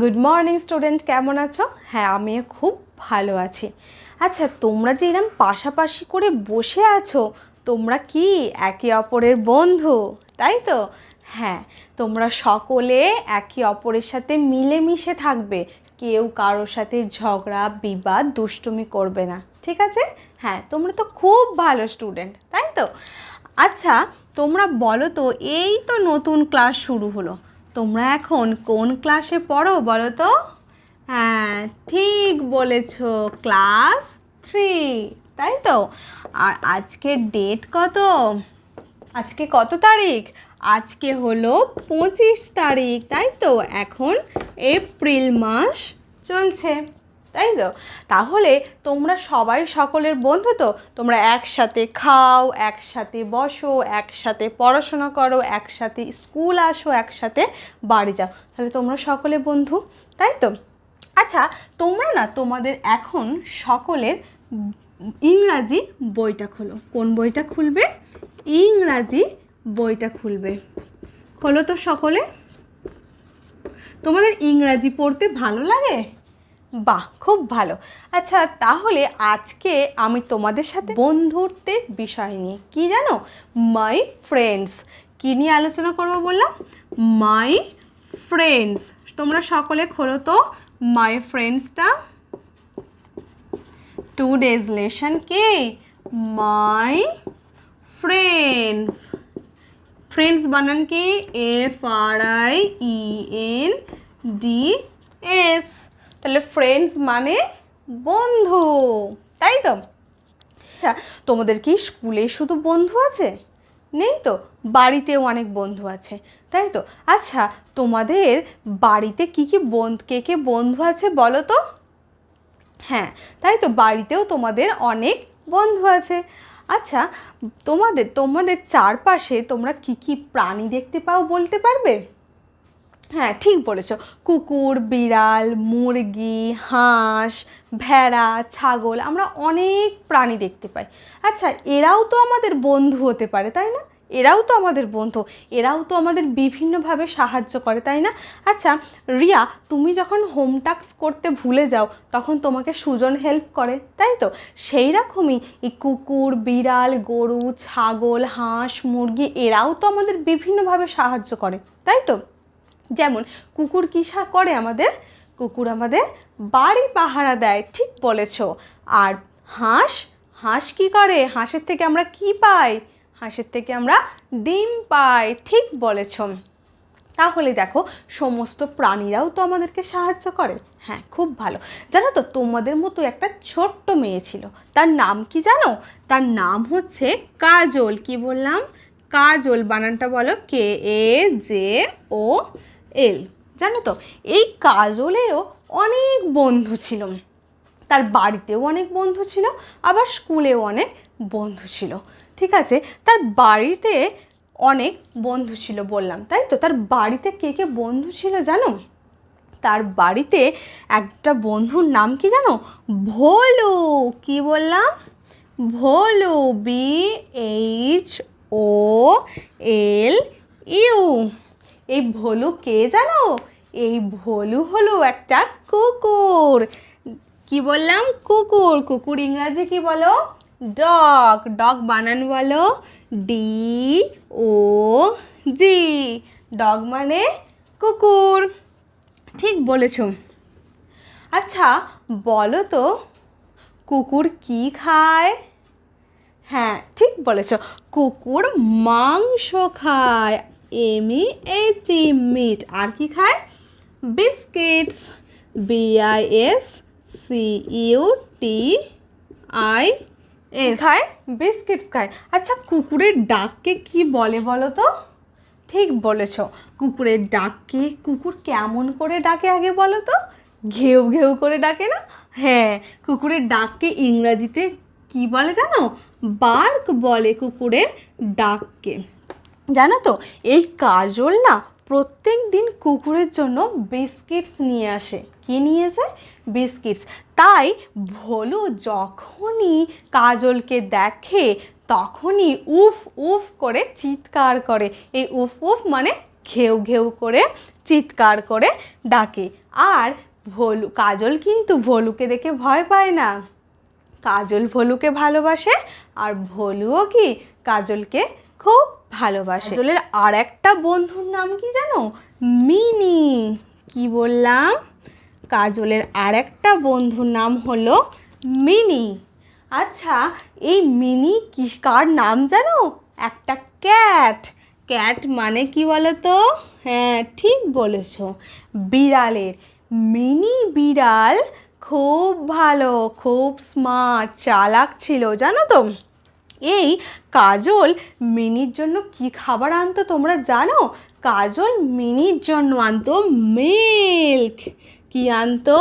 Good morning student কেমন আছো? হ্যাঁ আমিও খুব ভালো আছি। আচ্ছা তোমরা যে এরম পাশাপাশি করে বসে আছো, তোমরা কি একে অপরের বন্ধু? তাই তো? হ্যাঁ তোমরা সকলে একে অপরের সাথে মিলেমিশে থাকবে। কেউ কারোর সাথে ঝগড়া, বিবাদ, দুষ্টুমি করবে না। ঠিক আছে? হ্যাঁ তোমরা তো খুব ভালো স্টুডেন্ট তাই তো? আচ্ছা তোমরা বলো তো, এই তো নতুন ক্লাস শুরু হলো। তোমরা এখন কোন ক্লাসে পড়ো বলো তো? হ্যাঁ ঠিক বলেছ, ক্লাস থ্রি, তাই তো? আর আজকের ডেট কত? আজকে কত তারিখ? আজকে হলো পঁচিশ তারিখ, তাই তো? এখন এপ্রিল মাস চলছে। তাই তো? তাহলে তোমরা সবাই সকলের বন্ধু তো? তোমরা একসাথে খাও, একসাথে বসো, একসাথে পড়াশোনা করো, একসাথে স্কুল আসো, একসাথে বাড়ি যাও। তাহলে তোমরা সকলে বন্ধু, তাই তো? আচ্ছা তোমরা না তোমাদের এখন সকলের ইংরাজি বইটা খোলো। কোন বইটা খুলবে? ইংরাজি বইটা খুলবে। খোলো তো সকলে। তোমাদের ইংরাজি পড়তে ভালো লাগে? বাহ, খুব ভালো। আচ্ছা তাহলে আজকে আমি তোমাদের সাথে বন্ধুত্বের বিষয় নিয়ে, কি জানো? মাই ফ্রেন্ডস কী নিয়ে আলোচনা করব বললাম? মাই ফ্রেন্ডস তোমরা সকলে খোলো তো মাই ফ্রেন্ডসটা টু ডেজ লেশন কে? মাই ফ্রেন্ডস ফ্রেন্ডস বানান কি? F R I E N D S তাহলে ফ্রেন্ডস মানে বন্ধু, তাই তো? আচ্ছা তোমাদের কি স্কুলে শুধু বন্ধু আছে? নেই তো? বাড়িতেও অনেক বন্ধু আছে, তাই তো? আচ্ছা তোমাদের বাড়িতে কি কি বন্ধু কে কে বন্ধু আছে বলো তো? হ্যাঁ তাই তো, বাড়িতেও তোমাদের অনেক বন্ধু আছে। আচ্ছা তোমাদের তোমাদের চারপাশে তোমরা কি কি প্রাণী দেখতে পাও বলতে পারবে? হ্যাঁ ঠিক বলেছ। কুকুর, বিড়াল, মুরগি, হাঁস, ভেড়া, ছাগল, আমরা অনেক প্রাণী দেখতে পাই। আচ্ছা এরাও তো আমাদের বন্ধু হতে পারে, তাই না? এরাও তো আমাদের বন্ধু, এরাও তো আমাদের বিভিন্নভাবে সাহায্য করে, তাই না? আচ্ছা রিয়া, তুমি যখন হোম টাস্ক করতে ভুলে যাও, তখন তোমাকে সুজন হেল্প করে, তাই তো? সেই রকমই এই কুকুর, বিড়াল, গরু, ছাগল, হাঁস, মুরগি, এরাও তো আমাদের বিভিন্নভাবে সাহায্য করে, তাই তো? যেমন, কুকুর কী সা- করে আমাদের? কুকুর আমাদের বাড়ি পাহারা দেয়, ঠিক বলেছ। আর হাঁস? হাঁস কি করে? হাঁসের থেকে আমরা কি পাই? হাঁসের থেকে আমরা ডিম পাই, ঠিক বলেছ। তাহলে দেখো, সমস্ত প্রাণীরাও তো আমাদেরকে সাহায্য করে। হ্যাঁ খুব ভালো। জানো তো, তোমাদের মতো একটা ছোট্ট মেয়ে ছিল। তার নাম কি জানো? তার নাম হচ্ছে কাজল। কি বললাম? কাজল বানানটা বলো? কে এ জে ও এল, জানো তো? এই কাজলেরও অনেক বন্ধু ছিল। তার বাড়িতেও অনেক বন্ধু ছিল, আবার স্কুলেও অনেক বন্ধু ছিল। ঠিক আছে? তার বাড়িতে অনেক বন্ধু ছিল বললাম, তাই তো? তার বাড়িতে কে কে বন্ধু ছিল জানো? তার বাড়িতে একটা বন্ধুর নাম কি জানো? ভোলু। কি বললাম? Bholu, B H O L U. এই ভোলু কে জানো? এই ভোলু হলো একটা কুকুর। কি বললাম? কুকুর। কুকুর ইংরাজি কি বলো? ডগ। ডগ বানান বলো ডি ও জি ডগ মানে কুকুর। ঠিক বলেছ। আচ্ছা বলো তো, কুকুর কি খায়? হ্যাঁ ঠিক বলেছ। কুকুর মাংস খায়। এমি এইচি মিট আর কি খায়? Biscuits B I S C U T I S খায়? বিস্কিটস খায়। আচ্ছা কুকুরের ডাককে কি বলে বলো তো? ঠিক বলেছ। কুকুরের ডাককে কুকুর কেমন করে ডাকে আগে বলো তো? ঘেউ ঘেউ করে ডাকে না? হ্যাঁ কুকুরের ডাককে ইংরাজিতে কি বলে জানো? বার্ক বলে কুকুরের ডাককে। জানো তো, এই কাজল না প্রত্যেক দিন কুকুরের জন্য বিস্কিটস নিয়ে আসে। কি নিয়ে আসে? বিস্কিটস। তাই ভোলু যখনই কাজলকে দেখে, তখনই উফ উফ করে চিৎকার করে। এই উফ উফ মানে ঘেউ ঘেউ করে চিৎকার করে ডাকে। আর ভোলু, কাজল কিন্তু ভলুকে দেখে ভয় পায় না। কাজল ভলুকে ভালোবাসে, আর ভলুও কি কাজলকে খুব ভালোবাসে। কাজলের আর একটা বন্ধুর নাম কি জানো? মিনি। কি বললাম? কাজলের আর একটা বন্ধুর নাম হলো মিনি। আচ্ছা এই মিনি কি, কার নাম জানো? একটা ক্যাট। ক্যাট মানে কি বলো তো হ্যাঁ ঠিক বলেছ। বিড়ালের। মিনি বিড়াল খুব ভালো, খুব স্মার্ট চালাক ছিল, জানো তো? এই কাজল মিনির জন্য কি খাবার আনতো তোমরা জানো? কাজল মিনির জন্য আনতো মিল্ক। কি আনতো?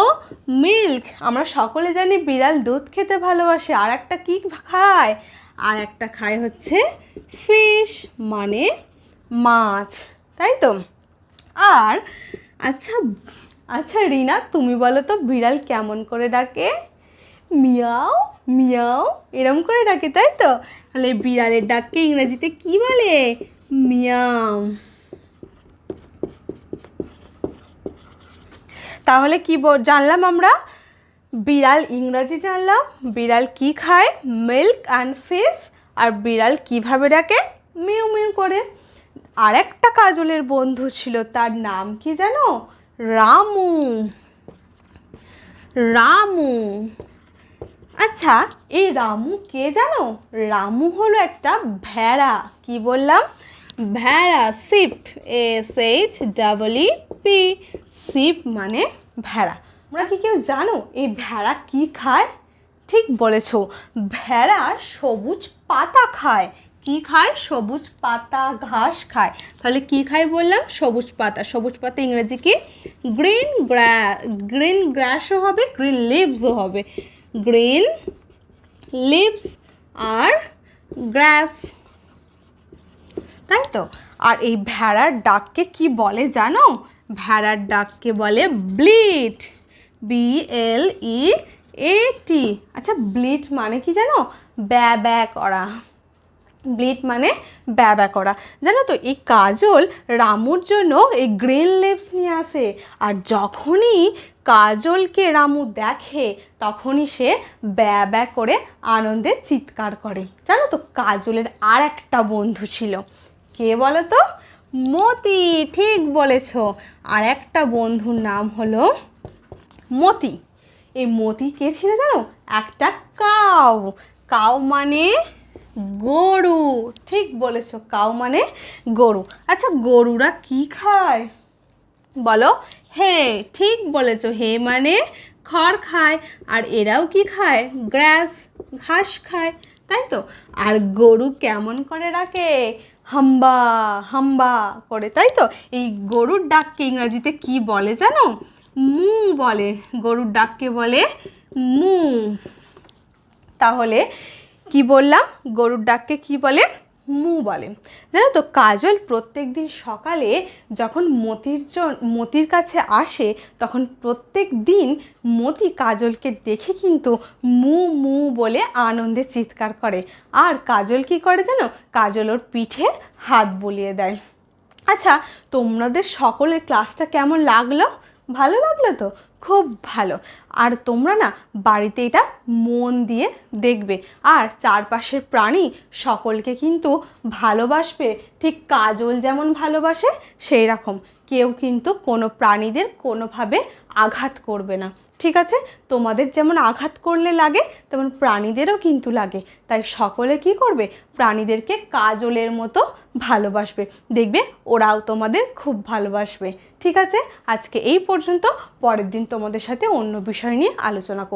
মিল্ক। আমরা সকলে জানি বিড়াল দুধ খেতে ভালোবাসে আর একটা কি খায়? আর একটা খায় হচ্ছে ফিশ মানে মাছ, তাই তো? আর আচ্ছা আচ্ছা রিনা, তুমি বলো তো বিড়াল কেমন করে ডাকে? মিয়াও মিয়াও, এরম করে ডাকে, তাই তো? তাহলে বিড়ালের ডাককে ইংরেজিতে কি বলে? মিয়াও। তাহলে কি জানলাম আমরা? বিড়াল ইংরাজি জানলাম, বিড়াল কি খায়? মিল্ক অ্যান্ড ফিশ, আর বিড়াল কীভাবে ডাকে? মিউ মিউ করে। আরেকটা কাজলের বন্ধু ছিল, তার নাম কি জানো? রামু। রামু। আচ্ছা এই রামু কে জানো? রামু হলো একটা ভেড়া। কি বললাম? ভেড়া sheep S H double P. Sheep মানে ভেড়া। তোমরা কি কেউ জানো এই ভেড়া কি খায়? ঠিক বলেছ, ভেড়া সবুজ পাতা খায়। কি খায়? সবুজ পাতা, ঘাস খায়। তাহলে কি খায় বললাম? সবুজ পাতা। সবুজ পাতা ইংরেজি কি? গ্রিন গ্রা, গ্রিন গ্রাসও হবে, গ্রিন লিভসও হবে। গ্রিন লিভস আর গ্রাস। তাই তো আর এই ভেড়ার ডাককে কি বলে জানো? ভেড়ার ডাককে বলে ব্লিট। বি এল ই এ টি আচ্ছা ব্লিট মানে কি জানো? ব্যা ব্যা করা। ব্লিট মানে ব্যবা করা। জানো তো, এই কাজল রামুর জন্য এই গ্রিন লিভস নিয়ে আসে। আর যখনই কাজলকে রামু দেখে, তখনই সে ব্যা ব্যা করে আনন্দে চিৎকার করে। জানো তো, কাজলের আর একটা বন্ধু ছিল। কে বলো তো? মতি, ঠিক বলেছ। আর একটা বন্ধুর নাম হলো মতি। এই মতি কে ছিল জানো? একটা কাউ। কাউ মানে গরু। ঠিক বলেছ, কাউ মানে গরু। আচ্ছা গরুরা কি খায়? বলো হে ঠিক বলেছ। হে মানে খড় খায়, আর এরাও কি খায়? গ্রাস, ঘাস খায়, তাই তো? আর গরু কেমন করে রাখে হাম্বা হাম্বা করে, তাই তো? এই গরুর ডাককে ইংরাজিতে কি বলে জানো? মু বলে, গরুর ডাককে বলে মু। তাহলে কি বললাম? গরুর ডাককে কি বলে? মু বলে। জানো তো, কাজল প্রত্যেক দিন সকালে যখন মতির মতির কাছে আসে, তখন প্রত্যেক দিন মতি কাজলকে দেখে কিন্তু মু মু বলে আনন্দে চিৎকার করে। আর কাজল কি করে জানো? কাজল ওর পিঠে হাত বুলিয়ে দেয়। আচ্ছা তোমাদের সকলের ক্লাসটা কেমন লাগল? ভালো লাগল তো? খুব ভালো। আর তোমরা না বাড়িতে এটা মন দিয়ে দেখবে। আর চারপাশের প্রাণী সকলকে কিন্তু ভালোবাসবে। ঠিক কাজল যেমন ভালোবাসে, সেই রকম। কেউ কিন্তু কোনো প্রাণীদের কোনোভাবে আঘাত করবে না। ঠিক আছে? তোমাদের যেমন আঘাত করলে লাগে, তেমন প্রাণীদেরও কিন্তু লাগে। তাই সকলে কি করবে? প্রাণীদেরকে কাজলের মতো ভালোবাসবে। দেখবে ওরাও তোমাদের খুব ভালোবাসবে। ঠিক আছে? আজকে এই পর্যন্ত। পরের দিন তোমাদের সাথে অন্য বিষয় নিয়ে আলোচনা করব।